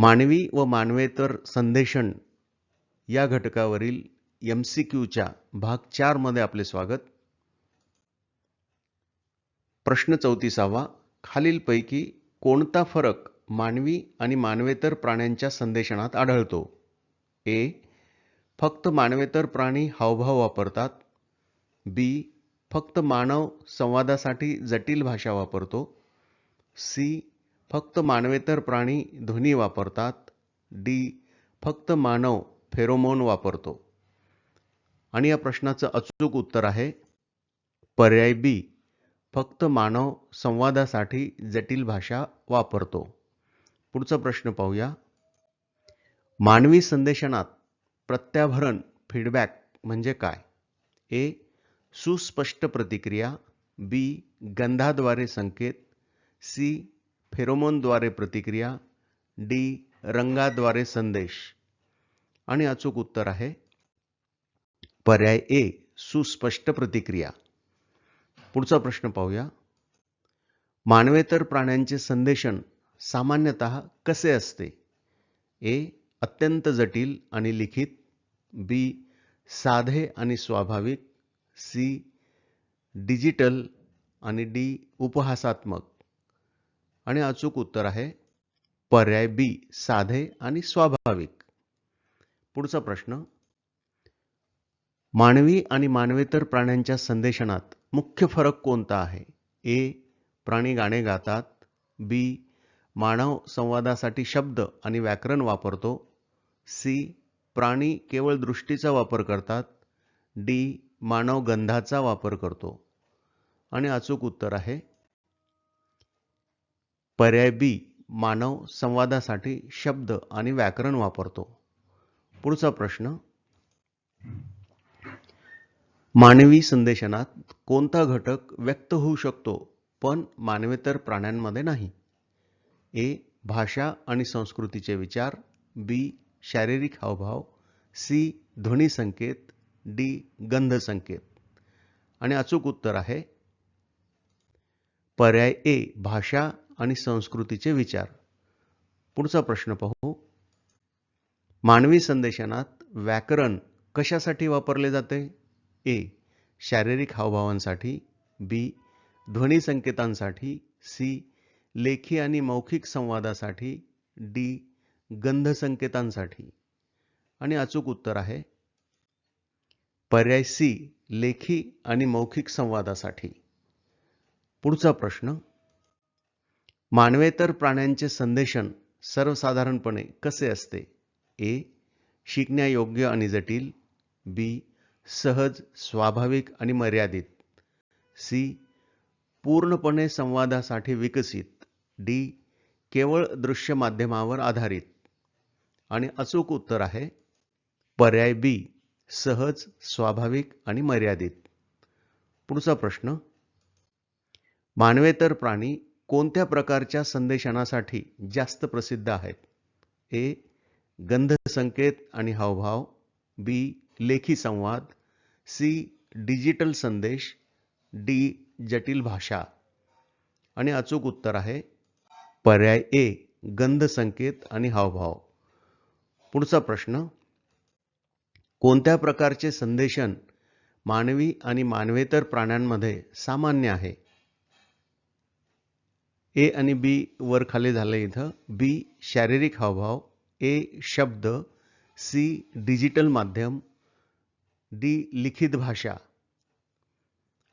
मानवी व मानवेतर संदेशन या घटकावरील एम सी क्यूच्या भाग चारमध्ये आपले स्वागत. प्रश्न चौतीसावा खालीलपैकी कोणता फरक मानवी आणि मानवेतर प्राण्यांच्या संदेशनात आढळतो? ए फक्त मानवेतर प्राणी हावभाव वापरतात. बी फक्त मानव संवादासाठी जटिल भाषा वापरतो. सी फक्त मानवेतर प्राणी ध्वनी वापरतात. डी फक्त मानव फेरोमोन वापरतो. आणि या प्रश्नाचं अचूक उत्तर आहे पर्याय बी फक्त मानव संवादासाठी जटिल भाषा वापरतो. पुढचा प्रश्न पाहूया. मानवी संदेशनात प्रत्याभरण फीडबॅक म्हणजे काय? ए सुस्पष्ट प्रतिक्रिया. बी गंधाद्वारे संकेत. सी फेरोमोनद्वारे प्रतिक्रिया डी रंगाद्वारे संदेश. आणि अचूक उत्तर आहे पर्याय ए सुस्पष्ट प्रतिक्रिया. पुढचा प्रश्न पाहूया. मानवेतर प्राण्यांचे संदेशन सामान्यतः कसे असते? ए अत्यंत जटिल आणि लिखित. बी साधे आणि स्वाभाविक. C digital. आणि डी उपहासात्मक. आणि अचूक उत्तर आहे पर्याय बी साधे आणि स्वाभाविक. पुढचा प्रश्न मानवी आणि मानवेतर प्राण्यांच्या संदेशनात मुख्य फरक कोणता आहे? ए प्राणी गाणे गातात. बी मानव संवादासाठी शब्द आणि व्याकरण वापरतो. सी प्राणी केवळ दृष्टीचा वापर करतात. डी मानव गंधाचा वापर करतो. आणि अचूक उत्तर आहे पर्याय बी मानव संवादासाठी शब्द आणि व्याकरण वापरतो. पुढचा प्रश्न मानवी संदेशनात कोणता घटक व्यक्त होऊ शकतो पण मानवेतर प्राण्यांमध्ये नाही? ए भाषा आणि संस्कृतीचे विचार बी शारीरिक हावभाव सी ध्वनी संकेत डी गंध संकेत. आणि अचूक उत्तर आहे पर्याय ए भाषा आणि संस्कृतीचे विचार. पुढचा प्रश्न पाहू. मानवी संदेशनात व्याकरण कशासाठी वापरले जाते? ए. शारीरिक हावभावांसाठी. बी. ध्वनी संकेतांसाठी. सी. लेखी आणि मौखिक संवादासाठी. डी. गंध संकेतांसाठी. आणि अचूक उत्तर आहे. पर्याय सी. लेखी आणि मौखिक संवादासाठी. पुढचा प्रश्न. मानवेतर प्राण्यांचे संदेशन सर्वसाधारणपणे कसे असते? ए. शिकण्यायोग्य आणि जटिल. बी. सहज स्वाभाविक आणि मर्यादित. सी. पूर्णपणे संवादासाठी विकसित. डी. केवळ दृश्य माध्यमावर आधारित. आणि अचूक उत्तर आहे पर्याय बी. सहज स्वाभाविक आणि मर्यादित. पुढचा प्रश्न. मानवेतर प्राणी कोणत्या प्रकारच्या संदेशनासाठी जास्त प्रसिद्ध आहेत? ए गंध संकेत आणि हावभाव. बी लेखी संवाद. सी डिजिटल संदेश. डी जटिल भाषा. आणि अचूक उत्तर आहे पर्याय ए गंध संकेत आणि हावभाव. पुढचा प्रश्न कोणत्या प्रकारचे संदेशन मानवी आणि मानवेतर प्राण्यांमध्ये सामान्य आहे? ए आणि बी वर खाली झालं इथं. बी शारीरिक हावभाव. ए शब्द. सी डिजिटल माध्यम. डी लिखित भाषा.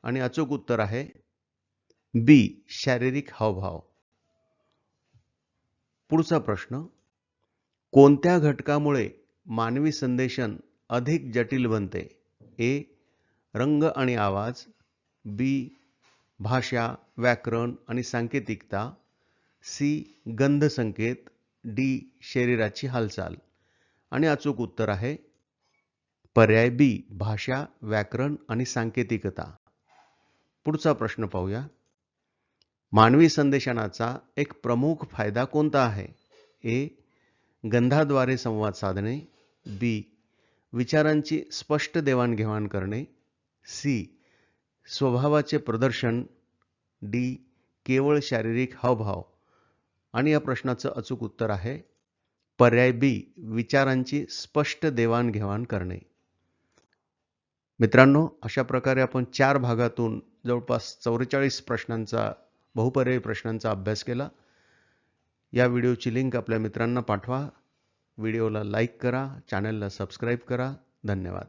आणि अचूक उत्तर आहे बी शारीरिक हावभाव. पुढचा प्रश्न कोणत्या घटकामुळे मानवी संदेशन अधिक जटिल बनते? ए रंग आणि आवाज. बी भाषा व्याकरण आणि सांकेतिकता सी गंध संकेत डी शरीराची हालचाल. आणि अचूक उत्तर आहे पर्याय बी भाषा व्याकरण आणि सांकेतिकता. पुढचा प्रश्न पाहूया. मानवी संदेशनाचा एक प्रमुख फायदा कोणता आहे? ए गंधाद्वारे संवाद साधणे. बी विचारांची स्पष्ट देवाणघेवाण करणे. सी स्वभावाचे प्रदर्शन डी केवळ शारीरिक हावभाव. आणि या प्रश्नाचं अचूक उत्तर आहे पर्याय बी विचारांची स्पष्ट देवाणघेवाण करणे. मित्रांनो अशा प्रकारे आपण चार भागातून जवळपास चौवेचाळीस प्रश्नांचा बहुपर्यायी प्रश्नांचा अभ्यास केला. या व्हिडिओची लिंक आपल्या मित्रांना पाठवा. व्हिडिओला लाईक करा चॅनलला सबस्क्राईब करा. धन्यवाद.